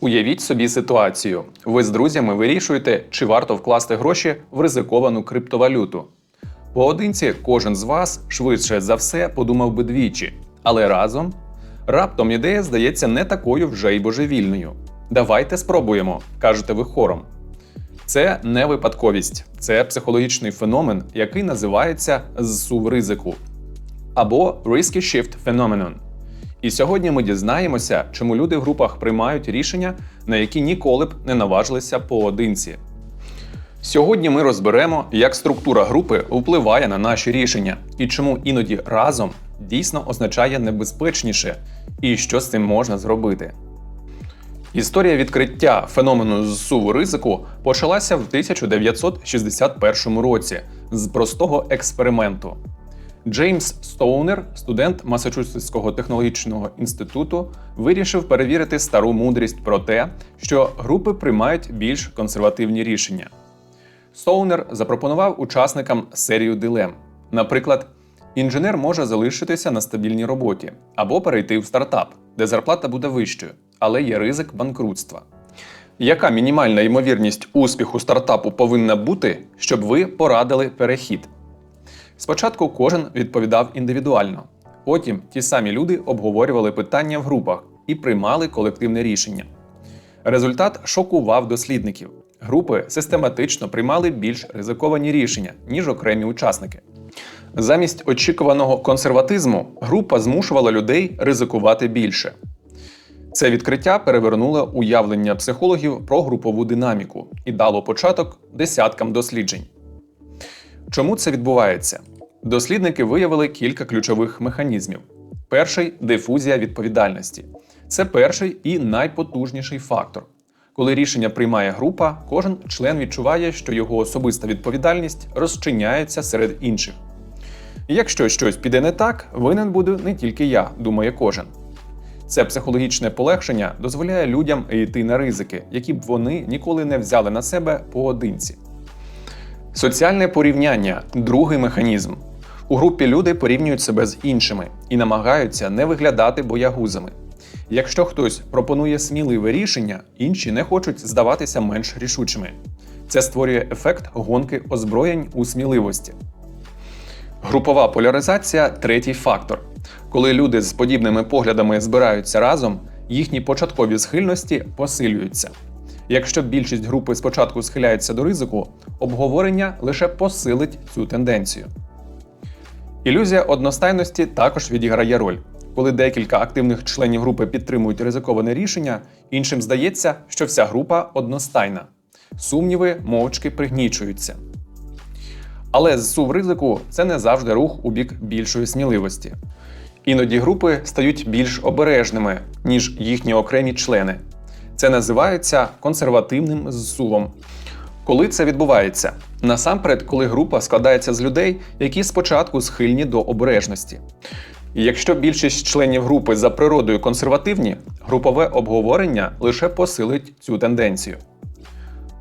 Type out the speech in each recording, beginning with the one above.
Уявіть собі ситуацію. Ви з друзями вирішуєте, чи варто вкласти гроші в ризиковану криптовалюту. Поодинці кожен з вас швидше за все подумав би двічі, але разом раптом ідея здається не такою вже й божевільною. Давайте спробуємо, кажете ви хором. Це не випадковість, це психологічний феномен, який називається зсув ризику або Risky Shift Phenomenon. І сьогодні ми дізнаємося, чому люди в групах приймають рішення, на які ніколи б не наважилися поодинці. Сьогодні ми розберемо, як структура групи впливає на наші рішення і чому іноді разом дійсно означає небезпечніше, і що з цим можна зробити. Історія відкриття феномену зсуву ризику почалася в 1961 році з простого експерименту. Джеймс Стоунер, студент Масачусетського технологічного інституту, вирішив перевірити стару мудрість про те, що групи приймають більш консервативні рішення. Стоунер запропонував учасникам серію дилем. Наприклад, інженер може залишитися на стабільній роботі або перейти в стартап, де зарплата буде вищою, але є ризик банкрутства. Яка мінімальна ймовірність успіху стартапу повинна бути, щоб ви порадили перехід? Спочатку кожен відповідав індивідуально. Потім ті самі люди обговорювали питання в групах і приймали колективне рішення. Результат шокував дослідників. Групи систематично приймали більш ризиковані рішення, ніж окремі учасники. Замість очікуваного консерватизму група змушувала людей ризикувати більше. Це відкриття перевернуло уявлення психологів про групову динаміку і дало початок десяткам досліджень. Чому це відбувається? Дослідники виявили кілька ключових механізмів. Перший дифузія відповідальності. Це перший і найпотужніший фактор. Коли рішення приймає група, кожен член відчуває, що його особиста відповідальність розчиняється серед інших. Якщо щось піде не так, винен буду не тільки я, думає кожен. Це психологічне полегшення дозволяє людям йти на ризики, які б вони ніколи не взяли на себе поодинці. Соціальне порівняння другий механізм. У групі люди порівнюють себе з іншими і намагаються не виглядати боягузами. Якщо хтось пропонує сміливе рішення, інші не хочуть здаватися менш рішучими. Це створює ефект гонки озброєнь у сміливості. Групова поляризація третій фактор. Коли люди з подібними поглядами збираються разом, їхні початкові схильності посилюються. Якщо більшість групи спочатку схиляється до ризику, обговорення лише посилить цю тенденцію. Ілюзія одностайності також відіграє роль. Коли декілька активних членів групи підтримують ризиковане рішення, іншим здається, що вся група одностайна. Сумніви мовчки пригнічуються. Але зсув ризику це не завжди рух у бік більшої сміливості. Іноді групи стають більш обережними, ніж їхні окремі члени. Це називається консервативним зсувом. Коли це відбувається? Насамперед, коли група складається з людей, які спочатку схильні до обережності. Якщо більшість членів групи за природою консервативні, групове обговорення лише посилить цю тенденцію.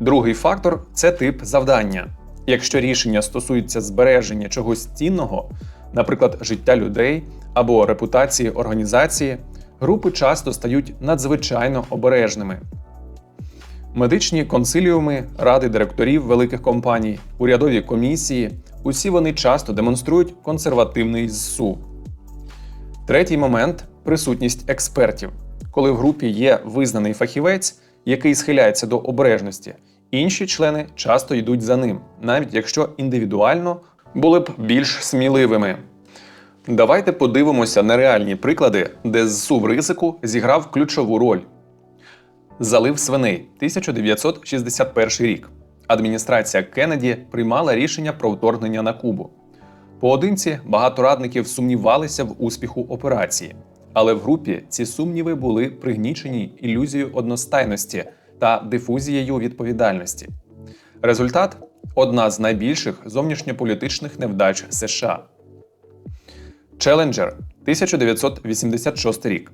Другий фактор це тип завдання. Якщо рішення стосується збереження чогось цінного, наприклад, життя людей або репутації організації, групи часто стають надзвичайно обережними. Медичні консиліуми, ради директорів великих компаній, урядові комісії усі вони часто демонструють консервативний зсу. Третій момент присутність експертів. Коли в групі є визнаний фахівець, який схиляється до обережності, інші члени часто йдуть за ним, навіть якщо індивідуально були б більш сміливими. Давайте подивимося на реальні приклади, де зсув ризику зіграв ключову роль. Залив свиней 1961 рік. Адміністрація Кеннеді приймала рішення про вторгнення на Кубу. Поодинці багато радників сумнівалися в успіху операції, але в групі ці сумніви були пригнічені ілюзією одностайності та дифузією відповідальності. Результат одна з найбільших зовнішньополітичних невдач США. Челенджер 1986 рік.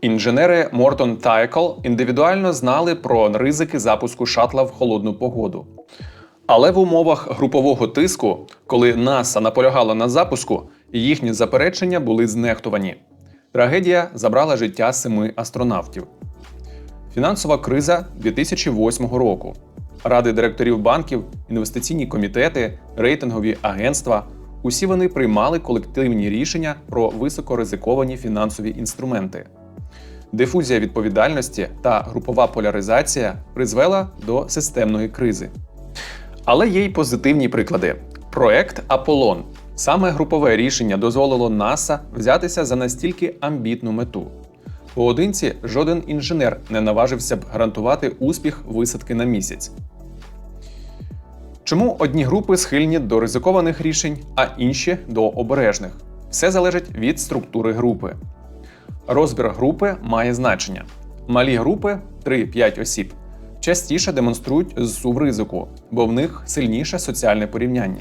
Інженери Мортон та Екл індивідуально знали про ризики запуску шатла в холодну погоду. Але в умовах групового тиску, коли НАСА наполягала на запуску, їхні заперечення були знехтувані. Трагедія забрала життя семи астронавтів. Фінансова криза 2008 року. Ради директорів банків, інвестиційні комітети, рейтингові агентства усі вони приймали колективні рішення про високоризиковані фінансові інструменти. Дифузія відповідальності та групова поляризація призвела до системної кризи. Але є й позитивні приклади. Проект Аполлон. Саме групове рішення дозволило НАСА взятися за настільки амбітну мету. Поодинці жоден інженер не наважився б гарантувати успіх висадки на місяць. Чому одні групи схильні до ризикованих рішень, а інші до обережних? Все залежить від структури групи. Розбір групи має значення. Малі групи 3-5 осіб частіше демонструють зсув ризику, бо в них сильніше соціальне порівняння.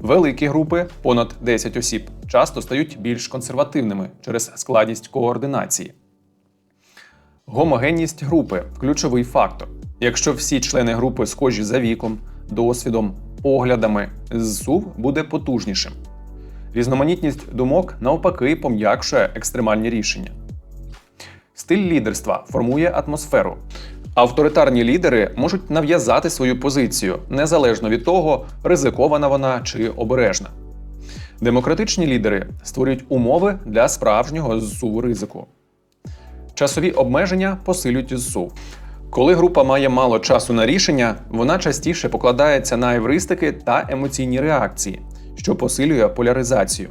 Великі групи понад 10 осіб часто стають більш консервативними через складність координації. Гомогенність групи ключовий фактор. Якщо всі члени групи схожі за віком, досвідом, поглядами, зсув буде потужнішим. Різноманітність думок навпаки пом'якшує екстремальні рішення. Стиль лідерства формує атмосферу. Авторитарні лідери можуть нав'язати свою позицію незалежно від того, ризикована вона чи обережна. Демократичні лідери створюють умови для справжнього зсуву ризику. Часові обмеження посилюють зсув. Коли група має мало часу на рішення, вона частіше покладається на евристики та емоційні реакції, що посилює поляризацію.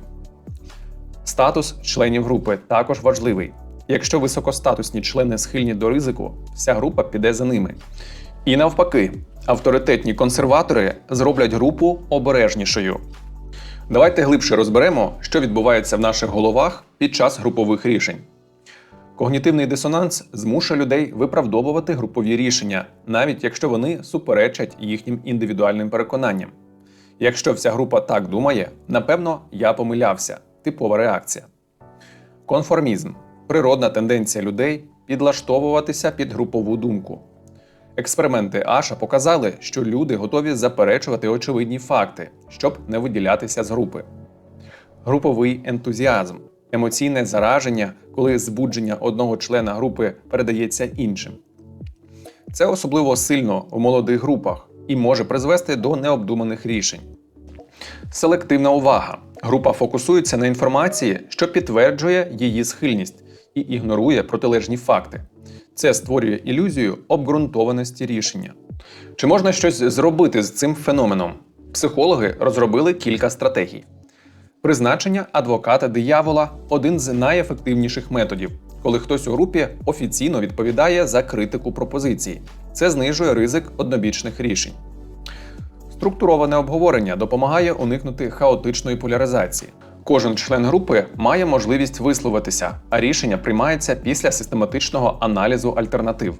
Статус членів групи також важливий. Якщо високостатусні члени схильні до ризику, вся група піде за ними. І навпаки, авторитетні консерватори зроблять групу обережнішою. Давайте глибше розберемо, що відбувається в наших головах під час групових рішень. Когнітивний дисонанс змушує людей виправдовувати групові рішення, навіть якщо вони суперечать їхнім індивідуальним переконанням. Якщо вся група так думає, напевно, я помилявся типова реакція. Конформізм природна тенденція людей підлаштовуватися під групову думку. Експерименти Аша показали, що люди готові заперечувати очевидні факти, щоб не виділятися з групи. Груповий ентузіазм емоційне зараження, коли збудження одного члена групи передається іншим. Це особливо сильно у молодих групах і може призвести до необдуманих рішень. Селективна увага. Група фокусується на інформації, що підтверджує її схильність, і ігнорує протилежні факти. Це створює ілюзію обґрунтованості рішення. Чи можна щось зробити з цим феноменом? Психологи розробили кілька стратегій. Призначення адвоката диявола один з найефективніших методів, коли хтось у групі офіційно відповідає за критику пропозиції. Це знижує ризик однобічних рішень. Структуроване обговорення допомагає уникнути хаотичної поляризації. Кожен член групи має можливість висловитися, а рішення приймається після систематичного аналізу альтернатив.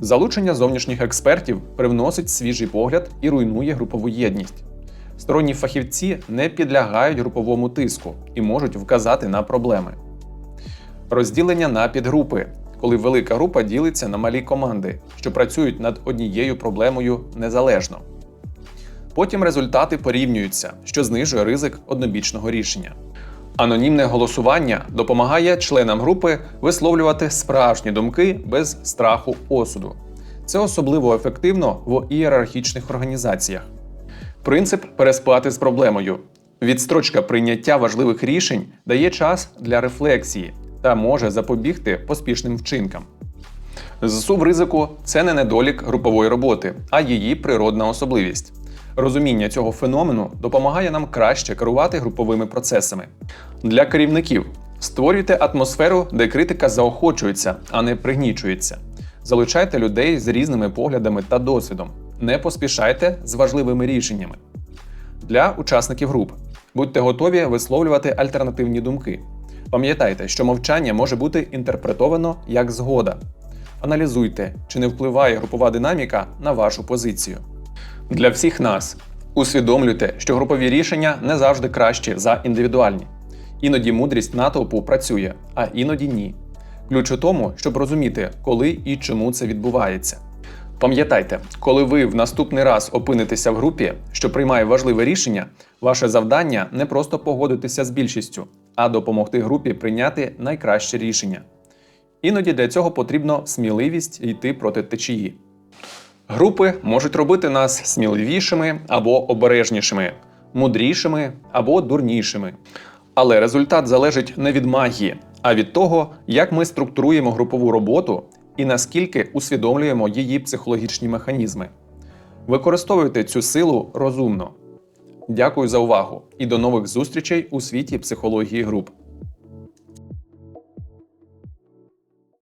Залучення зовнішніх експертів привносить свіжий погляд і руйнує групову єдність. Сторонні фахівці не підлягають груповому тиску і можуть вказати на проблеми. Розділення на підгрупи, коли велика група ділиться на малі команди, що працюють над однією проблемою незалежно. Потім результати порівнюються, що знижує ризик однобічного рішення. Анонімне голосування допомагає членам групи висловлювати справжні думки без страху осуду. Це особливо ефективно в ієрархічних організаціях. Принцип переспати з проблемою. Відстрочка прийняття важливих рішень дає час для рефлексії та може запобігти поспішним вчинкам. Зсув ризику це не недолік групової роботи, а її природна особливість. Розуміння цього феномену допомагає нам краще керувати груповими процесами. Для керівників створюйте атмосферу, де критика заохочується, а не пригнічується. Залучайте людей з різними поглядами та досвідом. Не поспішайте з важливими рішеннями. Для учасників груп будьте готові висловлювати альтернативні думки. Пам'ятайте, що мовчання може бути інтерпретовано як згода. Аналізуйте, чи не впливає групова динаміка на вашу позицію. Для всіх нас усвідомлюйте, що групові рішення не завжди кращі за індивідуальні. Іноді мудрість натовпу працює, а іноді ні. Ключ у тому, щоб розуміти, коли і чому це відбувається. Пам'ятайте, коли ви в наступний раз опинитеся в групі, що приймає важливе рішення, ваше завдання не просто погодитися з більшістю, а допомогти групі прийняти найкраще рішення. Іноді для цього потрібно сміливість йти проти течії. Групи можуть робити нас сміливішими або обережнішими, мудрішими або дурнішими. Але результат залежить не від магії, а від того, як ми структуруємо групову роботу і наскільки усвідомлюємо її психологічні механізми. Використовуйте цю силу розумно. Дякую за увагу і до нових зустрічей у світі психології груп.